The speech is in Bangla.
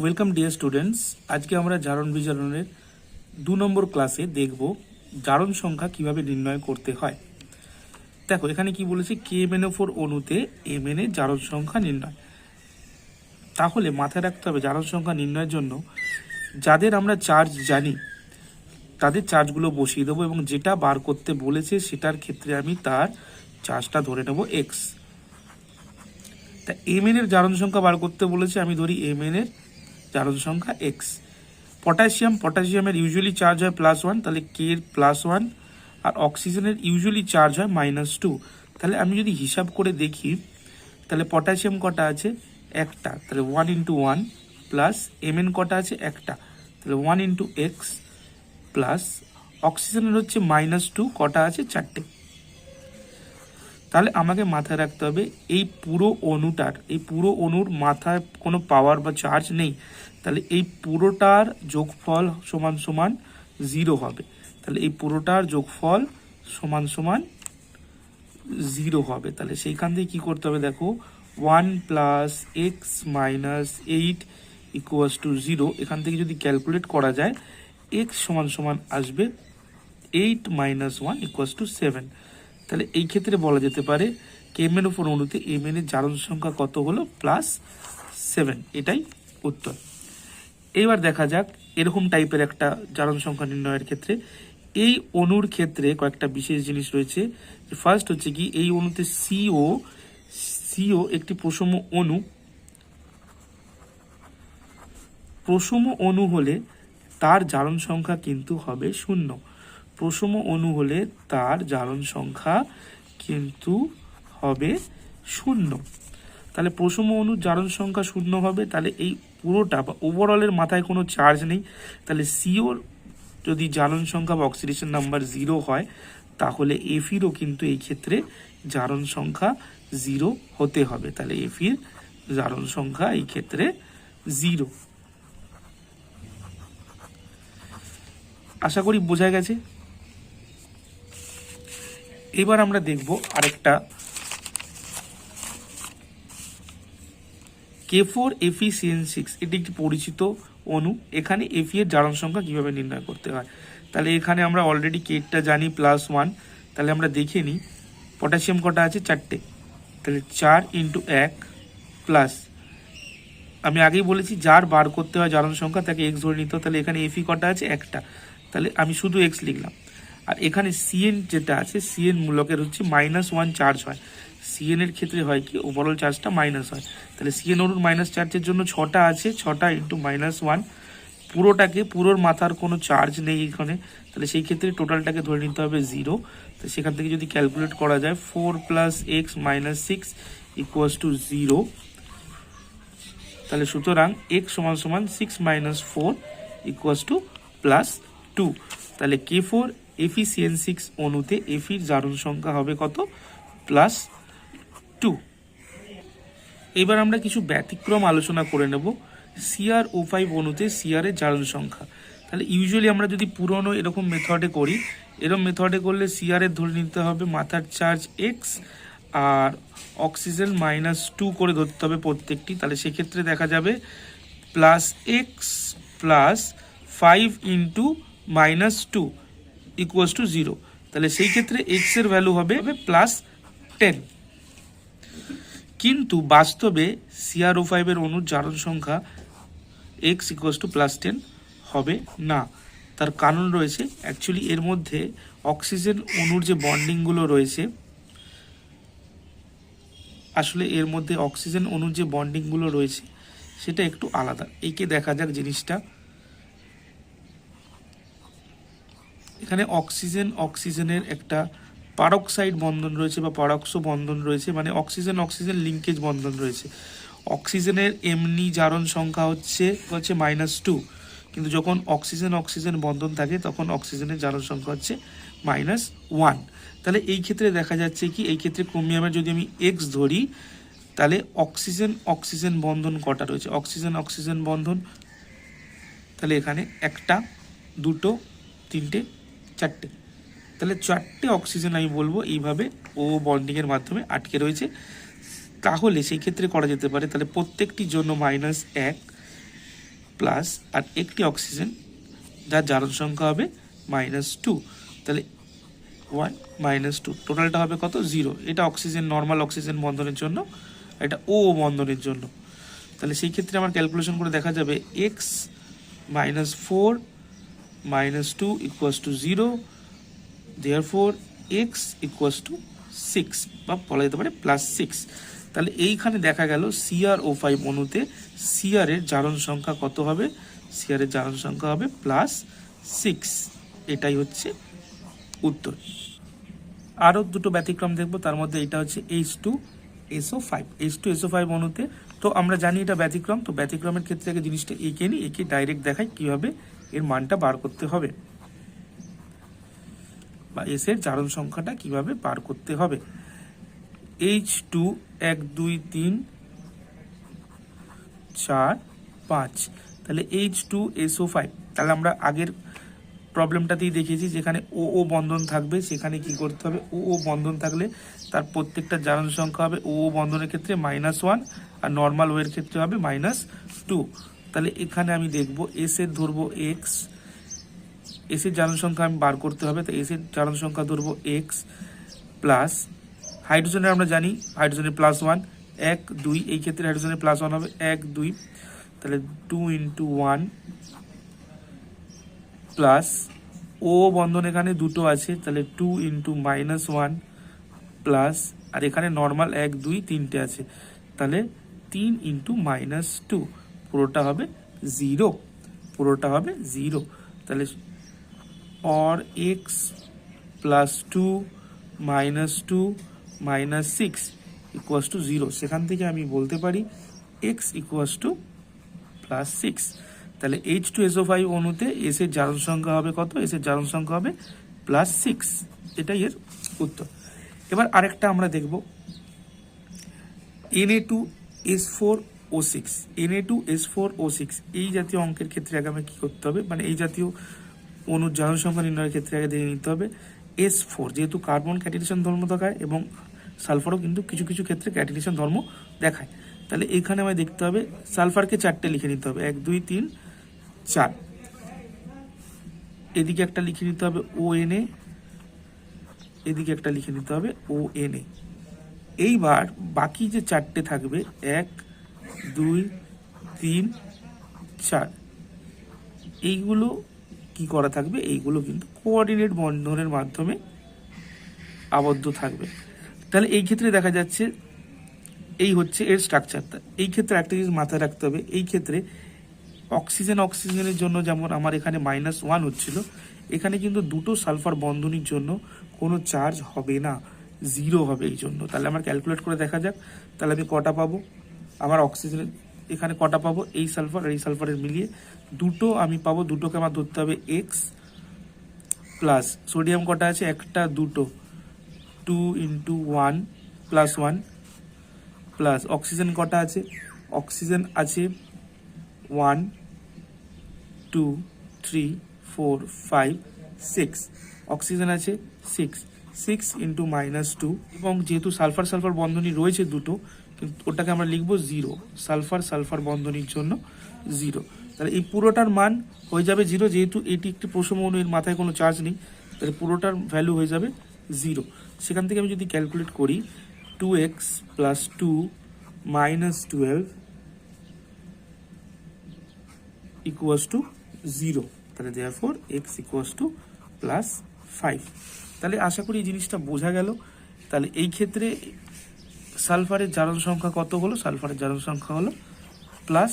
ওয়েলকাম ডিয়ার স্টুডেন্টস আজকে আমরা জারণ বিজারণের দু নম্বর ক্লাসে দেখব জারণ সংখ্যা কীভাবে নির্ণয় করতে হয়। দেখো, এখানে কি বলেছে কে এম এন ফোর অণুতে এম এন জারণ সংখ্যা নির্ণয়। তাহলে মাথায় রাখতে হবে, জারণ সংখ্যা নির্ণয়ের জন্য যাদের আমরা চার্জ জানি, তাদের চার্জগুলো বসিয়ে দেবো এবং যেটা বার করতে বলেছে সেটার ক্ষেত্রে আমি তার চার্জটা ধরে নেব এক্স তা এম এর জারণ সংখ্যা বার করতে বলেছে, আমি ধরি এম এর জারণ সংখ্যা এক্স পটাশিয়াম পটাশিয়ামের ইউজুয়ালি চার্জ হয় প্লাস ওয়ান তাহলে কে প্লাস ওয়ান আর অক্সিজেনের ইউজুয়ালি চার্জ হয় মাইনাস টু তাহলে আমি যদি হিসাব করে দেখি, তাহলে পটাশিয়াম কটা আছে? একটা। তাহলে one into one plus M কটা আছে? একটা। তাহলে ওয়ান ইন্টু এক্স প্লাস অক্সিজেনের হচ্ছে মাইনাস টু কটা আছে? চারটে। তাহলে আমাকে মাথায় রাখতে হবে, এই পুরো অণুটার, এই পুরো অণুর মাথায় কোনো পাওয়ার বা চার্জ নেই, তাহলে এই পুরোটার যোগফল সমান সমান জিরো হবে। তাহলে এই পুরোটার যোগফল সমান সমান জিরো হবে। তাহলে সেইখান থেকে কী করতে হবে দেখো one plus x minus eight equals to zero এখান থেকে যদি ক্যালকুলেট করা যায় এক্স সমান সমান আসবে eight minus one equals to seven তাহলে এই ক্ষেত্রে বলা যেতে পারে কেম এর উপর অণুতে এম এর জারণ সংখ্যা কত হলো? প্লাস সেভেন এটাই উত্তর। এবার দেখা যাক এরকম টাইপের একটা জারণ সংখ্যা নির্ণয়ের ক্ষেত্রে। এই অণুর ক্ষেত্রে কয়েকটা বিশেষ জিনিস রয়েছে। ফার্স্ট হচ্ছে কি, এই অণুতে সিও সিও একটি প্রসম অণু। প্রসম অণু হলে তার জারণ সংখ্যা কিন্তু হবে শূন্য। প্রসম অণু হলে তার জারণ সংখ্যা কিন্তু হবে শূন্য। তাহলে প্রসম অণুর জারণ সংখ্যা শূন্য হবে, তাহলে এই পুরোটা বা ওভারঅলের মাথায় কোনো চার্জ নেই। তাহলে সিওর যদি জারণ সংখ্যা বা অক্সিডেশন নাম্বার জিরো হয়, তাহলে এফিরও কিন্তু এই ক্ষেত্রে জারণ সংখ্যা জিরো হতে হবে। তাহলে এফির জারণ সংখ্যা এই ক্ষেত্রে জিরো আশা করি বোঝা গেছে? এবার আমরা দেখব আরেকটা K four F E CN six এটি একটি পরিচিত অণু। এখানে এফি এর জারণ সংখ্যা কীভাবে নির্ণয় করতে হয়? তাহলে এখানে আমরা অলরেডি কেটটা জানি প্লাস ওয়ান তাহলে আমরা দেখে নিই পটাশিয়াম কটা আছে? চারটে। তাহলে চার ইন্টু এক প্লাস আমি আগেই বলেছি, যার বার করতে হয় জারণ সংখ্যা, তাকে এক্স ধরে নিতে তাহলে এখানে এফি কটা আছে? একটা। তাহলে আমি শুধু এক্স লিখলাম। আর এখানে সিএন যেটা আছে সিএন মূলকের হচ্ছে মাইনাস ওয়ান চার্জ হয়। সিএন এর ক্ষেত্রে হয় কি? ওভারঅল চার্জটা মাইনাস হয়। তাহলে সিএন অরুর মাইনাস চার্জের জন্য ছটা আছে, ছটা ইন্টু মাইনাস ওয়ান পুরোটাকে, পুরোর মাথার কোনো চার্জ নেই এখানে। তাহলে সেই ক্ষেত্রে টোটালটাকে ধরে নিতে হবে জিরো তো সেখান থেকে যদি ক্যালকুলেট করা যায় four plus x minus six equals to zero তাহলে সুতরাং এক্স সমান সমান six minus four equals to plus two তাহলে কে ফোর এফিসিয়েন সিক্স অণুতে এফির জারণ সংখ্যা হবে কত? Plus two. এবার আমরা কিছু ব্যতিক্রম আলোচনা করে নেব। সিআর ও ফাইভ অণুতে সিআর এর জারণ সংখ্যা। তাহলে ইউজুয়ালি আমরা যদি পুরনো এরকম মেথডে করি, এরকম মেথডে করলে সিআর এর ধরে নিতে হবে মাথার চার্জ এক্স আর অক্সিজেন মাইনাস টু করে ধরতে হবে প্রত্যেকটি। তাহলে সেক্ষেত্রে দেখা যাবে plus x plus five into minus two equals to zero তাহলে সেই ক্ষেত্রে এক্সের ভ্যালু হবে প্লাস টেন কিন্তু বাস্তবে সিআরও ফাইভের অণুর জারণ সংখ্যা x equals to plus ten হবে না। তার কারণ রয়েছে অ্যাকচুয়ালি এর মধ্যে অক্সিজেন অণুর যে বন্ডিংগুলো রয়েছে, আসলে এর মধ্যে অক্সিজেন অণুর যে বন্ডিংগুলো রয়েছে, সেটা একটু আলাদা। একে দেখা যাক জিনিসটা এখানে অক্সিজেন, অক্সিজেনের একটা পারক্সাইড বন্ধন রয়েছে বা পারক্সো বন্ধন রয়েছে মানে অক্সিজেন অক্সিজেন লিঙ্কেজ বন্ধন রয়েছে। অক্সিজেনের এমনি জারণ সংখ্যা হচ্ছে হচ্ছে মাইনাস টু কিন্তু যখন অক্সিজেন অক্সিজেন বন্ধন থাকে, তখন অক্সিজেনের জারণ সংখ্যা হচ্ছে মাইনাস ওয়ান তাহলে এই ক্ষেত্রে দেখা যাচ্ছে কি, এই ক্ষেত্রে ক্রোমিয়ামের যদি আমি এক্স ধরি, তাহলে অক্সিজেন অক্সিজেন বন্ধন কটা রয়েছে? অক্সিজেন অক্সিজেন বন্ধন, তাহলে এখানে একটা, দুটো, তিনটে চারটে। তাহলে চারটে অক্সিজেন আমি বলব এইভাবে ও বন্ডিংয়ের মাধ্যমে আটকে রয়েছে। তাহলে সেই ক্ষেত্রে করা যেতে পারে, তাহলে প্রত্যেকটির জন্য মাইনাস এক প্লাস আর একটি অক্সিজেন যার জারণ সংখ্যা হবে মাইনাস টু তাহলে ওয়ান মাইনাস টু টোটালটা হবে কত? জিরো এটা অক্সিজেন নর্মাল অক্সিজেন বন্ধনের জন্য এটা ও বন্ধনের জন্য। তাহলে সেই ক্ষেত্রে আমার ক্যালকুলেশন করে দেখা যাবে x minus four two equals to zero there four x equals to six বা বলা যেতে পারে প্লাস সিক্স তাহলে এইখানে দেখা গেল সিআর ও ফাইভ অণুতে সিআর এর জারণ সংখ্যা কত হবে? সিআর এর জারণ সংখ্যা হবে প্লাস সিক্স এটাই হচ্ছে উত্তর। আরও দুটো ব্যতিক্রম দেখব, তার মধ্যে এটা হচ্ছে H two S O five H two S O five অণুতে, তো আমরা জানি এটা ব্যতিক্রম, তো ব্যতিক্রমের ক্ষেত্রে জিনিসটা এঁকে নিই, একে ডাইরেক্ট দেখাই কীভাবে এর মানটা বার করতে হবে। বা এস এর জারণ সংখ্যাটা কীভাবে বার করতে হবে? এইচ টু এক দুই তিন চার পাঁচ। তাহলে এইচ টু এসও ফাইভ তাহলে আমরা আগের প্রবলেমটাতেই দেখেছি যেখানে ও ও বন্ধন থাকবে, সেখানে কি করতে হবে? ও ও বন্ধন থাকলে তার প্রত্যেকটা জারণ সংখ্যা হবে। ও ও বন্ধনের ক্ষেত্রে মাইনাস ওয়ান আর নর্মাল ওয়ের ক্ষেত্রে হবে মাইনাস টু তাহলে এখানে আমি দেখব এস এর ধরবো এক্স এস এর জারণ সংখ্যা আমি বার করতে হবে, তো এস এর জারণ সংখ্যা ধরবো এক্স প্লাস হাইড্রোজেনের আমরা জানি হাইড্রোজেনের প্লাস ওয়ান এক, দুই, এই ক্ষেত্রে হাইড্রোজেনের প্লাস ওয়ান হবে, এক, দুই, তাহলে টু ইন্টু ওয়ান প্লাস ও বন্ধন এখানে দুটো আছে, তাহলে two into minus one plus আর এখানে নর্মাল এক, দুই, তিনটে আছে, তাহলে তিন ইন্টু মাইনাস টু পুরোটা হবে জিরো। পুরোটা হবে জিরো। তাহলে or x plus two minus two minus six equals to zero সেখান থেকে আমি বলতে পারি x equals to plus six তাহলে H two S O five অণুতে এস এর জারণ সংখ্যা হবে কত? এস এর জারণ সংখ্যা হবে প্লাস সিক্স এটাই এর উত্তর। এবার আরেকটা আমরা দেখব। N A two S four O six N A two S four O six এই জাতীয় অঙ্কের ক্ষেত্রে আগে আমাকে কী করতে হবে? মানে এই জাতীয় অণুর জারণ সংখ্যা নির্ণয়ের ক্ষেত্রে আগে দিয়ে নিতে হবে। এস ফোর যেহেতু কার্বন ক্যাটিনেশন ধর্ম দেখায় এবং সালফারও কিন্তু কিছু কিছু ক্ষেত্রে ক্যাটিনেশন ধর্ম দেখায়। তাহলে এখানে আমায় দেখতে হবে সালফারকে চারটে লিখে নিতে হবে। এক, দুই, তিন, চার। এদিকে একটা লিখে নিতে হবে ও এন এ এদিকে একটা লিখে নিতে হবে ও এন এ এইবার বাকি যে চারটে থাকবে, এক দুই, তিন, চার। এইগুলো কি করা থাকবে? এইগুলো কিন্তু কোঅর্ডিনেট বন্ধনের মাধ্যমে আবদ্ধ থাকবে। তাহলে এই ক্ষেত্রে দেখা যাচ্ছে এই হচ্ছে এর স্ট্রাকচারটা এই ক্ষেত্রে একটা জিনিস মাথায় রাখতে হবে, এই ক্ষেত্রে অক্সিজেন অক্সিজেনের জন্য যেমন আমার এখানে মাইনাস ওয়ান হচ্ছিল, এখানে কিন্তু দুটো সালফার বন্ধনীর জন্য কোনো চার্জ হবে না জিরো হবে এই জন্য। তাহলে আমার ক্যালকুলেট করে দেখা যাক। তাহলে আমি কটা পাবো? আমার অক্সিজেন এখানে কটা পাবো? এই সালফার আর এই সালফারের মিলিয়ে দুটো আমি পাবো, দুটোকে আমার ধরতে হবে এক্স প্লাস সোডিয়াম কটা আছে? একটা, দুটো। Two into one plus one plus oxygen কটা আছে? অক্সিজেন আছে one two three four five six oxygen আছে six six into minus two এবং যেহেতু সালফার সালফার বন্ধনী রয়েছে দুটো কিন্তু ওটাকে আমরা লিখব জিরো সালফার সালফার বন্ধনীর জন্য জিরো তাহলে এই পুরোটার মান হয়ে যাবে জিরো যেহেতু এটি একটি প্রসম মাথায় কোনো চার্জ নেই, তাহলে পুরোটার ভ্যালু হয়ে যাবে জিরো সেখান থেকে আমি যদি ক্যালকুলেট করি two x plus two minus twelve equals to zero তাহলে there four x equals to plus five তাহলে আশা করি এই জিনিসটা বোঝা গেল। তাহলে এই ক্ষেত্রে সালফারের জারণ সংখ্যা কত হলো? সালফারের জারণ সংখ্যা হলো প্লাস